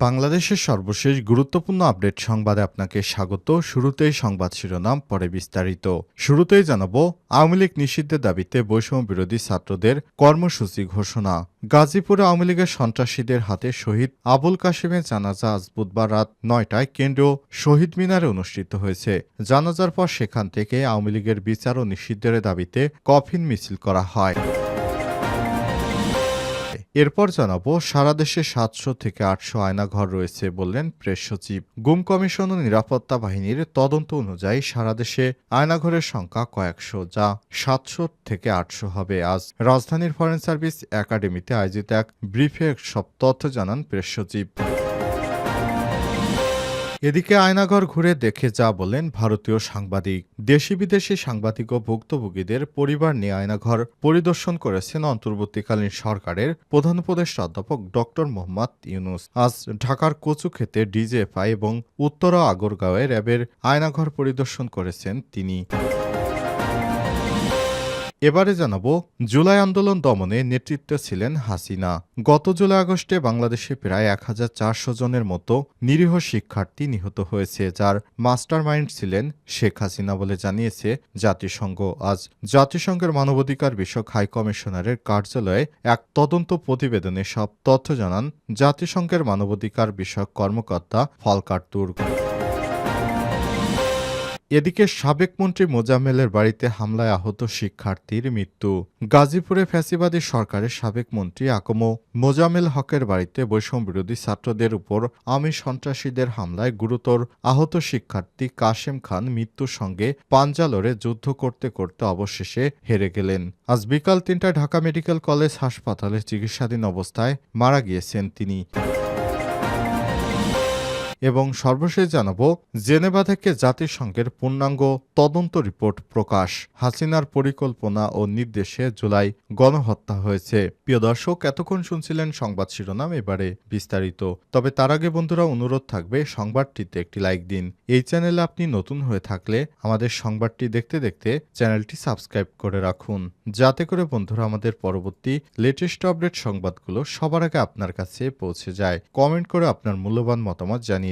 বাংলাদেশের সর্বশেষ গুরুত্বপূর্ণ আপডেট সংবাদে আপনাকে স্বাগত। শুরুতেই সংবাদ শিরোনাম, পরে বিস্তারিত। শুরুতেই জানাব, আওয়ামী লীগ নিষিদ্ধের দাবিতে বৈষম্য বিরোধী ছাত্রদের কর্মসূচি ঘোষণা। গাজীপুরে আওয়ামী লীগের সন্ত্রাসীদের হাতে শহীদ আবুল কাশিমের জানাজা আজ বুধবার রাত নয়টায় কেন্দ্রীয় শহীদ মিনারে অনুষ্ঠিত হয়েছে। জানাজার পর সেখান থেকে আওয়ামী লীগের বিচার ও নিষিদ্ধের দাবিতে কফিন মিছিল করা হয়। এরপর জানাব, সারা দেশে সাতশো থেকে আটশো আয়নাঘর রয়েছে বললেন প্রেস সচিব। গুম কমিশন ও নিরাপত্তা বাহিনীর তদন্ত অনুযায়ী সারা দেশে আয়নাঘরের সংখ্যা কয়েকশো, যা সাতশো থেকে আটশো হবে। আজ রাজধানীর ফরেন সার্ভিস একাডেমিতে আয়োজিত এক ব্রিফে সব তথ্য জানান প্রেস সচিব। এদিকে আয়নাঘর ঘুরে দেখে যা বলেন ভারতীয় সাংবাদিক। দেশি বিদেশি সাংবাদিক ও ভুক্তভোগীদের পরিবার নিয়ে আয়নাঘর পরিদর্শন করেছেন অন্তর্বর্তীকালীন সরকারের প্রধান উপদেষ্টা অধ্যাপক ডক্টর মোহাম্মদ ইউনুস। আজ ঢাকার কচুক্ষেতে ডিজেএফআই এবং উত্তরা আগরগাঁওয়ে র্যাবের আয়নাঘর পরিদর্শন করেছেন তিনি। এবারে জানাব, জুলাই আন্দোলন দমনে নেতৃত্বে ছিলেন হাসিনা। গত জুলাই আগস্টে বাংলাদেশে প্রায় এক হাজার চারশো জনের মতো নিরীহ শিক্ষার্থী নিহত হয়েছে, যার মাস্টারমাইন্ড ছিলেন শেখ হাসিনা বলে জানিয়েছে জাতিসংঘ। আজ জাতিসংঘের মানবাধিকার বিষয়ক হাই কমিশনারের কার্যালয়ে এক তদন্ত প্রতিবেদনে সব তথ্য জানান জাতিসংঘের মানবাধিকার বিষয়ক কর্মকর্তা ফলকার এদিকে সাবেক মন্ত্রী মোজাম্মেলের বাড়িতে হামলায় আহত শিক্ষার্থীর মৃত্যু। গাজীপুরে ফ্যাসিবাদী সরকারের সাবেক মন্ত্রী আকমো মোজাম্মেল হকের বাড়িতে বৈষম্য বিরোধী ছাত্রদের উপর আমি সন্ত্রাসীদের হামলায় গুরুতর আহত শিক্ষার্থী কাশেম খান মৃত্যুর সঙ্গে পাঞ্জালরে যুদ্ধ করতে করতে অবশেষে হেরে গেলেন। আজ বিকাল তিনটায় ঢাকা মেডিকেল কলেজ হাসপাতালে চিকিৎসাধীন অবস্থায় মারা গিয়েছেন তিনি। এবং সর্বশেষ জানাব, জেনেভা থেকে জাতিসংঘের পূর্ণাঙ্গ তদন্ত রিপোর্ট প্রকাশ। হাসিনার পরিকল্পনা ও নির্দেশে জুলাই গণহত্যা হয়েছে। প্রিয় দর্শক, এতক্ষণ শুনছিলেন সংবাদ শিরোনাম, এবারে বিস্তারিত। তবে তার আগে বন্ধুরা, অনুরোধ থাকবে সংবাদটিতে একটি লাইক দিন। এই চ্যানেলে আপনি নতুন হয়ে থাকলে আমাদের সংবাদটি দেখতে দেখতে চ্যানেলটি সাবস্ক্রাইব করে রাখুন। যাতে করে বন্ধুরা, আমাদের পরবর্তী লেটেস্ট আপডেট সংবাদগুলো সবার আগে আপনার কাছে পৌঁছে যায়। কমেন্ট করে আপনার মূল্যবান মতামত জানিয়ে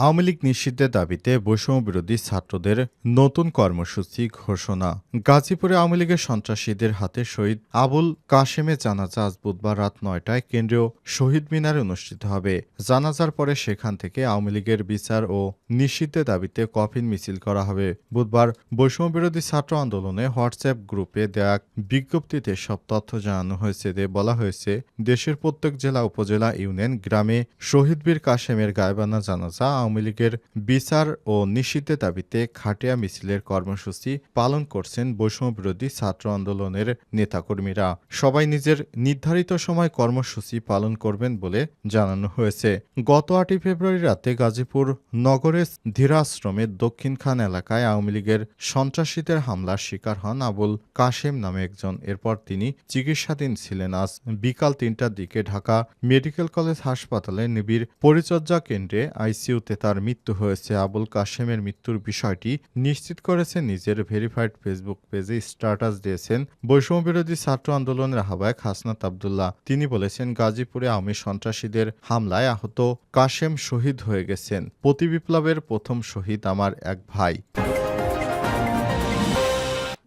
আওয়ামী লীগ নিষিদ্ধের দাবিতে বৈষম্য বিরোধী ছাত্রদের নতুন কর্মসূচি ঘোষণা। গাজীপুরে আওয়ামী লীগের সন্ত্রাসীদের হাতে শহীদ আবুল কাশেমের জানাজা আজ বুধবার রাত নয়টায় কেন্দ্রীয় শহীদ মিনারে অনুষ্ঠিত হবে। জানাজার পরে সেখান থেকে আওয়ামী লীগের বিচার ও নিষিদ্ধের দাবিতে কফিন মিছিল করা হবে। বুধবার বৈষম্য বিরোধী ছাত্র আন্দোলনে হোয়াটসঅ্যাপ গ্রুপে দেয়া বিজ্ঞপ্তিতে সব তথ্য জানানো হয়েছে। যে বলা হয়েছে, দেশের প্রত্যেক জেলা, উপজেলা, ইউনিয়ন, গ্রামে শহীদ বীর কাশেমের গায়বানা জানাজা আওয়ামী লীগের বিচার ও নিষিদ্ধের দাবিতে খাটিয়া মিছিলের কর্মসূচি পালন করছেন বৈষম্য বিরোধী ছাত্র আন্দোলনের নেতাকর্মীরা। সবাই নিজের নির্ধারিত সময় কর্মসূচি পালন করবেন বলে জানানো হয়েছে। গত আটই ফেব্রুয়ারি রাতে গাজীপুর নগরের ধীরাশ্রমের দক্ষিণ খান এলাকায় আওয়ামী লীগের সন্ত্রাসীদের হামলার শিকার হন আবুল কাশেম নামে একজন। এরপর তিনি চিকিৎসাধীন ছিলেন। আজ বিকাল তিনটার দিকে ঢাকা মেডিকেল কলেজ হাসপাতালে নিবিড় পরিচর্যা কেন্দ্রে আইসিইউতে তার মৃত্যু হয়েছে। আবুল কাশেমের মৃত্যুর বিষয়টি নিশ্চিত করেছেন নিজের ভেরিফাইড ফেসবুক পেজে স্ট্যাটাস দিয়েছেন বৈষম্য বিরোধী ছাত্র আন্দোলনের আহ্বায়ক হাসনাত আবদুল্লাহ। তিনি বলেছেন, গাজীপুরে আওয়ামী সন্ত্রাসীদের হামলায় আহত কাশেম শহীদ হয়ে গেছেন। প্রতিবিপ্লবের প্রথম শহীদ আমার এক ভাই।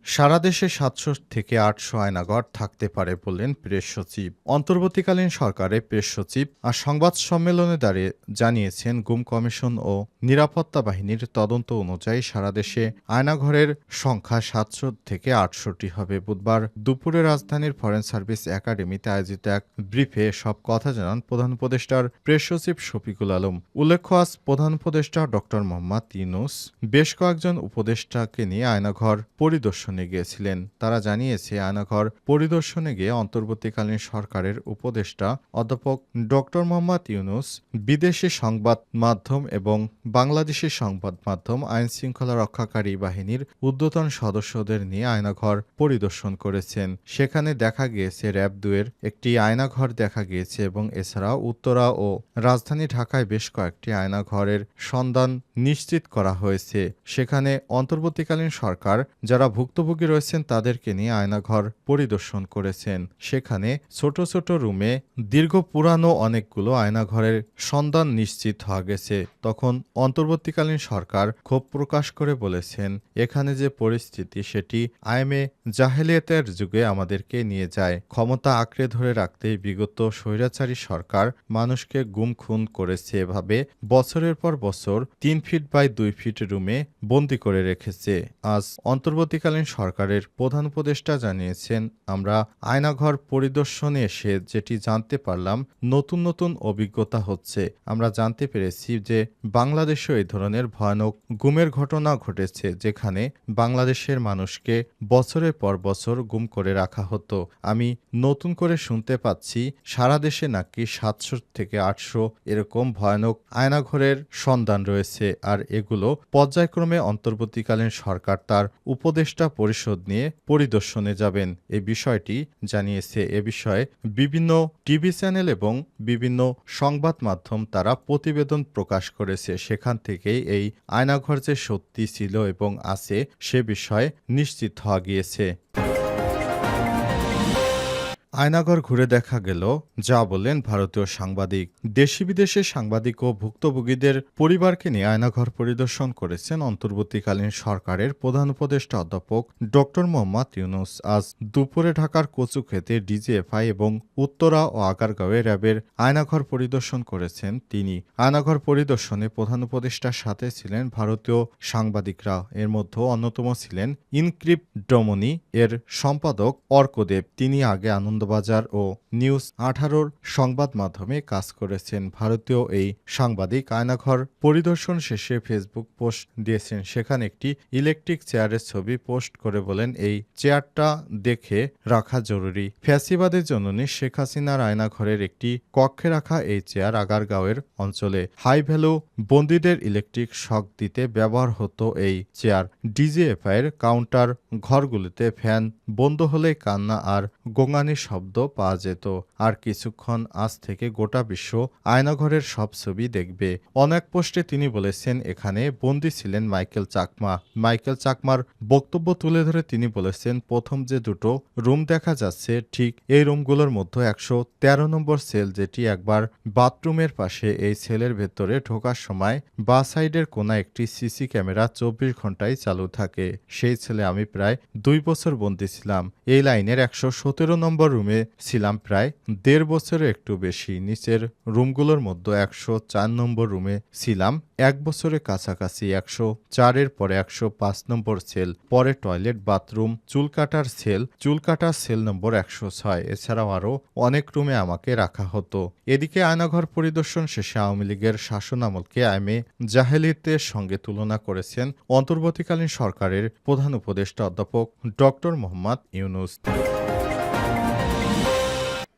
সারা দেশে সাতশো থেকে আটশো আয়নাগর থাকতে পারে বললেন প্রেস সচিব। অন্তর্বর্তীকালীন সরকারে প্রেস সচিব আর সংবাদ সম্মেলনে দাঁড়িয়ে জানিয়েছেন, গুম কমিশন ও নিরাপত্তা বাহিনীর তদন্ত অনুযায়ী সারা দেশে আয়নাঘরের সংখ্যা সাতশো থেকে আটশোটি হবে। বুধবার দুপুরে রাজধানীর ফরেন সার্ভিস একাডেমিতে আয়োজিত এক ব্রিফে সব কথা জানান প্রধান উপদেষ্টার প্রেস সচিব শফিকুল আলম। উল্লেখ্য, আজ প্রধান উপদেষ্টা ডক্টর মোহাম্মদ ইউনুস বেশ কয়েকজন উপদেষ্টাকে নিয়ে আয়নাঘর পরিদর্শন পরিদর্শনে গিয়েছিলেন। তারা জানিয়েছে আয়নাঘর পরিদর্শনে গিয়ে অন্তর্বর্তীকালীন সরকারের উপদেষ্টা অধ্যাপক ডক্টর মোহাম্মদ ইউনুস, বিদেশি সংবাদ মাধ্যম এবং বাংলাদেশের সংবাদ মাধ্যম আইন শৃঙ্খলা রক্ষাকারী বাহিনীর ঊর্ধ্বতন সদস্যদের নিয়ে আয়নাঘর পরিদর্শন করেছেন। সেখানে দেখা গিয়েছে, র্যাব দুয়ের একটি আয়নাঘর দেখা গিয়েছে এবং এছাড়াও উত্তরা ও রাজধানী ঢাকায় বেশ কয়েকটি আয়নাঘরের সন্ধান নিশ্চিত করা হয়েছে। সেখানে অন্তর্বর্তীকালীন সরকার, যারা ভুক্তভোগী রয়েছেন, তাদেরকে নিয়ে আয়নাঘর পরিদর্শন করেছেন। সেখানে ছোট ছোট রুমে দীর্ঘ পুরানো অনেকগুলো আয়নাঘরের সন্ধান নিশ্চিত হওয়া গেছে। তখন অন্তর্বর্তীকালীন সরকার ক্ষোভ প্রকাশ করে বলেছেন, এখানে যে পরিস্থিতি, সেটি আইএমএ জাহেলিয়াতের যুগে আমাদেরকে নিয়ে যায়। ক্ষমতা আঁকড়ে ধরে রাখতেই বিগত স্বৈরাচারী সরকার মানুষকে গুম খুন করেছে। এভাবে বছরের পর বছর তিন ফিট বাই দুই ফিট রুমে বন্দি করে রেখেছে। আজ অন্তর্বর্তীকালীন সরকারের প্রধান উপদেষ্টা জানিয়েছেন, আমরা আয়নাঘর পরিদর্শনে এসে যেটি জানতে পারলাম, নতুন নতুন অভিজ্ঞতা হচ্ছে। আমরা জানতে পেরেছি যে বাংলাদেশেও এই ধরনের ভয়ানক গুমের ঘটনা ঘটেছে, যেখানে বাংলাদেশের মানুষকে বছরের পর বছর গুম করে রাখা হতো। আমি নতুন করে শুনতে পাচ্ছি, সারা দেশে নাকি সাতশো থেকে আটশো এরকম ভয়ানক আয়নাঘরের সন্ধান রয়েছে, আর এগুলো পর্যায়ক্রমে অন্তর্বর্তীকালীন সরকার তার উপদেষ্টা পরিষদ নিয়ে পরিদর্শনে যাবেন। এ বিষয়টি জানিয়েছে এ বিষয়ে বিভিন্ন টিভি চ্যানেল এবং বিভিন্ন সংবাদ মাধ্যম তারা প্রতিবেদন প্রকাশ করেছে। সেখান থেকেই এই আয়নাঘর যে সত্যি ছিল এবং আছে সে বিষয়ে নিশ্চিত হওয়া গিয়েছে। আয়নাঘর ঘুরে দেখা গেল, যা বললেন ভারতীয় সাংবাদিক। দেশি বিদেশে সাংবাদিক ও ভুক্তভোগীদের পরিবারকে নিয়ে আয়নাঘর পরিদর্শন করেছেন অন্তর্বর্তীকালীন সরকারের প্রধান উপদেষ্টা অধ্যাপক ডক্টর মোহাম্মদ ইউনুস। আজ দুপুরে ঢাকার কচুক্ষেতে ডিজিএফআই এবং উত্তরা ও আগারগাঁওয়ে র্যাবের আয়নাঘর পরিদর্শন করেছেন তিনি। আয়নাঘর পরিদর্শনে প্রধান উপদেষ্টার সাথে ছিলেন ভারতীয় সাংবাদিকরা। এর মধ্যে অন্যতম ছিলেন ইনক্রিপ্ট ডমনি, এর সম্পাদক অর্কদেব। তিনি আগে আনন্দবাজার ও নিউজ আঠারোর সংবাদ মাধ্যমে কাজ করেছেন ভারতীয় এই সাংবাদিক আয়নাঘর পরিদর্শন শেষে ফেসবুক পোস্ট দিয়েছেন সেখানে একটি ইলেকট্রিক চেয়ারের ছবি পোস্ট করে বলেন এই চেয়ারটা দেখে রাখা জরুরি ফ্যাসিবাদের জননী শেখ হাসিনার আয়নাঘরের একটি কক্ষে রাখা এই চেয়ার আগারগাঁওয়ের অঞ্চলে হাই ভ্যালু বন্দীদের ইলেকট্রিক শক দিতে ব্যবহার হতো এই চেয়ার ডিজিএফআই এর কাউন্টার ঘরগুলিতে ফ্যান বন্ধ হলে কান্না আর গোঙানি শব্দ পাওয়া যেত। আর কিছুক্ষণ আজ থেকে গোটা বিশ্ব আয়নাঘরের সব ছবি দেখবে। অনেক পোস্টে তিনি বলেছেন, এখানে বন্দী ছিলেন মাইকেল চাকমা। মাইকেল চাকমার বক্তব্য তুলে ধরে তিনি বলেছেন, প্রথম যে দুটো রুম দেখা যাচ্ছে, ঠিক এই রুমগুলোর মধ্যে একশো তেরো নম্বর সেল যেটি একবার বাথরুমের পাশে এই সেলের ভেতরে ঢোকার সময় বা সাইডের কোনা একটি সিসি ক্যামেরা চব্বিশ ঘন্টায় চালু থাকে। সেই ছেলে আমি প্রায় দুই বছর বন্দী ছিলাম। এই লাইনের একশো সতেরো নম্বর রুমে ছিলাম প্রায় দেড় বছরের একটু বেশি। নিচের রুমগুলোর মধ্যে একশো চার নম্বর রুমে ছিলাম। এক বছরের কাছাকাছি একশো চারের পরে একশো পাঁচ নম্বর সেল পরে টয়লেট বাথরুম চুল কাটার সেল চুল কাটার সেল নম্বর একশো ছয়। এছাড়াও আরও অনেক রুমে আমাকে রাখা হতো। এদিকে আয়নাঘর পরিদর্শন শেষে আওয়ামী লীগের শাসনামলকে আইমে জাহেলিতের সঙ্গে তুলনা করেছেন অন্তর্বর্তীকালীন সরকারের প্রধান উপদেষ্টা অধ্যাপক ডক্টর মোহাম্মদ ইউনুস।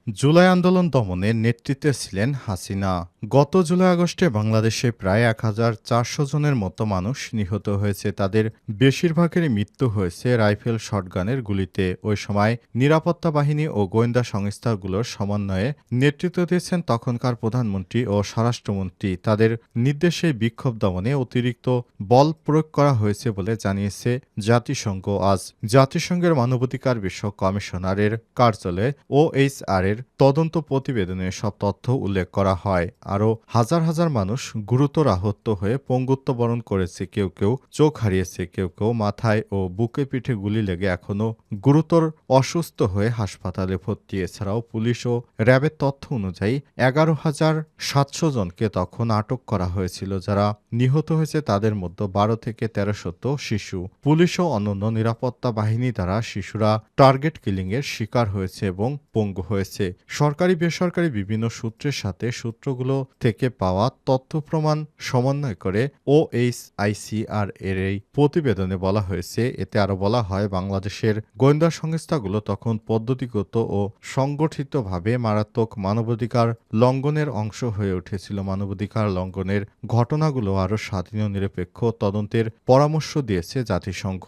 জুলাই আন্দোলন দমনে নেতৃত্বে ছিলেন হাসিনা। গত জুলাই আগস্টে বাংলাদেশে প্রায় এক হাজার চারশো জনের মতো মানুষ নিহত হয়েছে। তাদের বেশিরভাগেরই মৃত্যু হয়েছে রাইফেল শটগানের গুলিতে। ওই সময় নিরাপত্তা বাহিনী ও গোয়েন্দা সংস্থাগুলোর সমন্বয়ে নেতৃত্ব দিয়েছেন তখনকার প্রধানমন্ত্রী ও স্বরাষ্ট্রমন্ত্রী। তাদের নির্দেশে বিক্ষোভ দমনে অতিরিক্ত বল প্রয়োগ করা হয়েছে বলে জানিয়েছে জাতিসংঘ। আজ জাতিসংঘের মানবাধিকার বিষয়ক কমিশনারের কার্যালয়ে ও এইচ ওএইচআর এর তদন্ত প্রতিবেদনে সব তথ্য উল্লেখ করা হয়। আরও হাজার হাজার মানুষ গুরুতর আহত হয়ে পঙ্গুত্ব বরণ করেছে। কেউ কেউ চোখ হারিয়েছে, কেউ কেউ মাথায় ও বুকে পিঠে গুলি লেগে এখনও গুরুতর অসুস্থ হয়ে হাসপাতালে ভর্তি। এছাড়াও পুলিশ ও র্যাবের তথ্য অনুযায়ী এগারো হাজার সাতশো জনকে তখন আটক করা হয়েছিল, যারা নিহত হয়েছে তাদের মধ্যে বারো থেকে তেরোশত শিশু। পুলিশ ও অন্যান্য নিরাপত্তা বাহিনী দ্বারা শিশুরা টার্গেট কিলিংয়ের শিকার হয়েছে এবং পঙ্গু হয়েছে। হয়েছে সরকারি, বেসরকারি বিভিন্ন সূত্রের সাথে সূত্রগুলো থেকে পাওয়া তথ্য প্রমাণ সমন্বয় করে ও ওএইচআইসিআর এর এই প্রতিবেদনে বলা হয়েছে। এতে আরও বলা হয়, বাংলাদেশের গোয়েন্দা সংস্থাগুলো তখন পদ্ধতিগত ও সংগঠিতভাবে মারাত্মক মানবাধিকার লঙ্ঘনের অংশ হয়ে উঠেছিল। মানবাধিকার লঙ্ঘনের ঘটনাগুলো আরও স্বাধীন নিরপেক্ষ তদন্তের পরামর্শ দিয়েছে জাতিসংঘ।